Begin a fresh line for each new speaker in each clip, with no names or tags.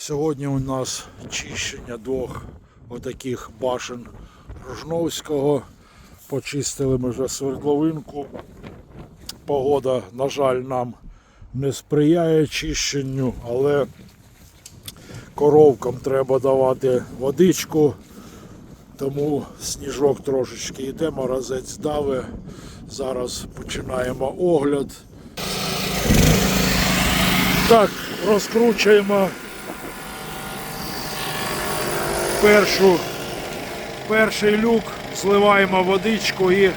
Сьогодні у нас чищення двох отаких башен Рожновського. Почистили ми вже свердловинку. Погода, на жаль, нам не сприяє чищенню, але коровкам треба давати водичку, тому сніжок трошечки йде, морозець даве. Зараз починаємо огляд. Так, розкручуємо першу, перший люк, зливаємо водичку і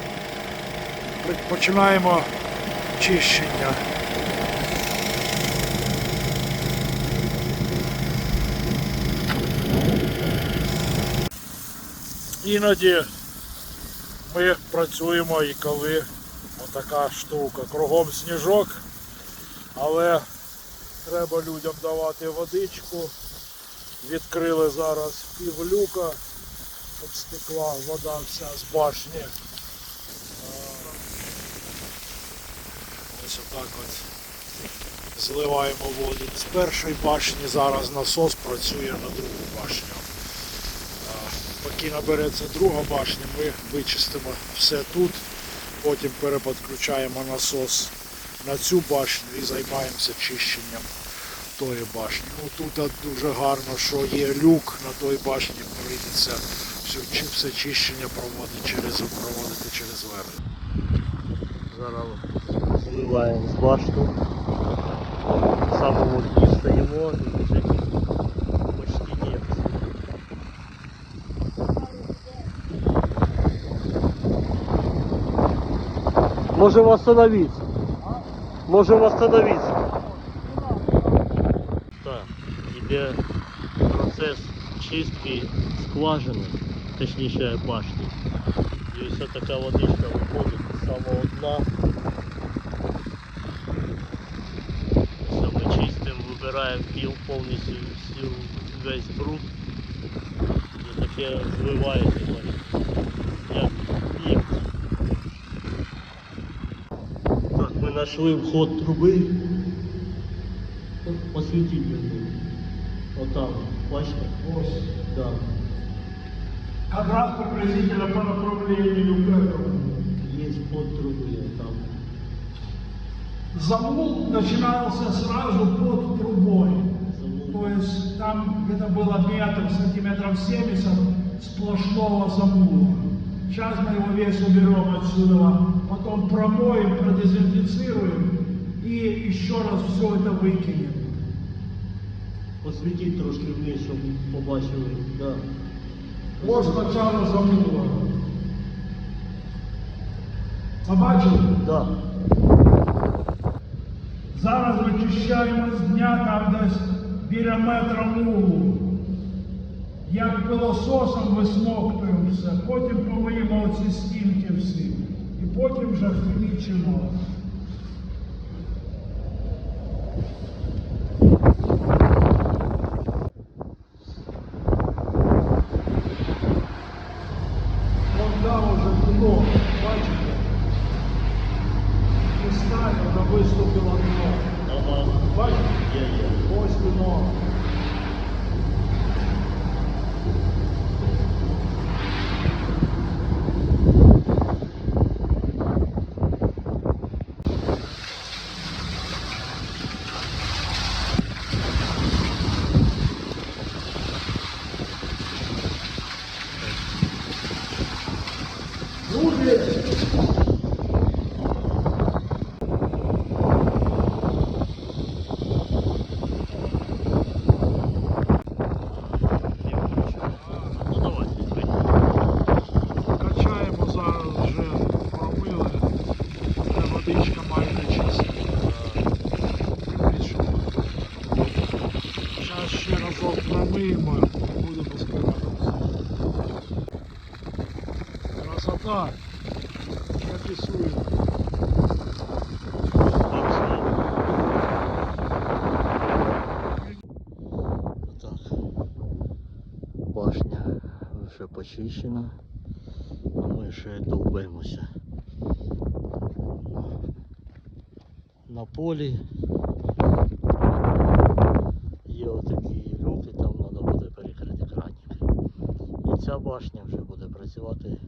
починаємо чищення. Іноді ми працюємо і коли отака штука. Кругом сніжок, але треба людям давати водичку. Відкрили зараз пів люка, щоб стекла вода вся з башні. Ось отак от зливаємо воду з першої башні, зараз насос працює на другу башню. Поки набереться друга башня, ми вичистимо все тут, потім переподключаємо насос на цю башню і займаємося чищенням тої башні. Ну тут дуже гарно, що є люк на той башні, прийдеться чи- все чищення проводити через, проводити через верх.
Зараз зливаємо з башту. Дні стоїмо і вже почти нет. Можем остановиться. Можем остановиться. Так, іде процес чистки скважини, точніше башні. І ось така водичка виходить з самого дна. Все ми чистимо, вибираємо піл повністю всю весь бруд. І таке зливається, бачите, як п'єм. Так, ми знайшли вход труби. Освітіть його. Отам, бачите?
Ось.
Да.
Как раз приблизительно по направлению к этому.
Є вход труби там.
Замул начинался сразу под трубой. То
Замул.
есть там где-то было метр, сантиметров 70 сплошного замула. Сейчас мы его весь уберем отсюда, потом промоем, продезинфицируем и еще раз все это выкинем.
Освітіть трошки вниз, щоб побачили. Да.
Вот сначала замула. Побачили?
Да.
Зараз вичищаємо з дня там десь біля метра мулу. Як пилососом висмоктуємо все, потім помиємо оці стінки всі. І потім вже хімічимо. Красота. Я.
Так. Башня вже почищена, а ми ще довбимося. На полі є отакі люки, там треба буде перекрити краник. І ця башня вже буде працювати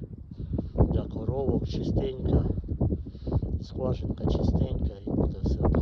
коровок чистенька, скважинка чистенька і буде все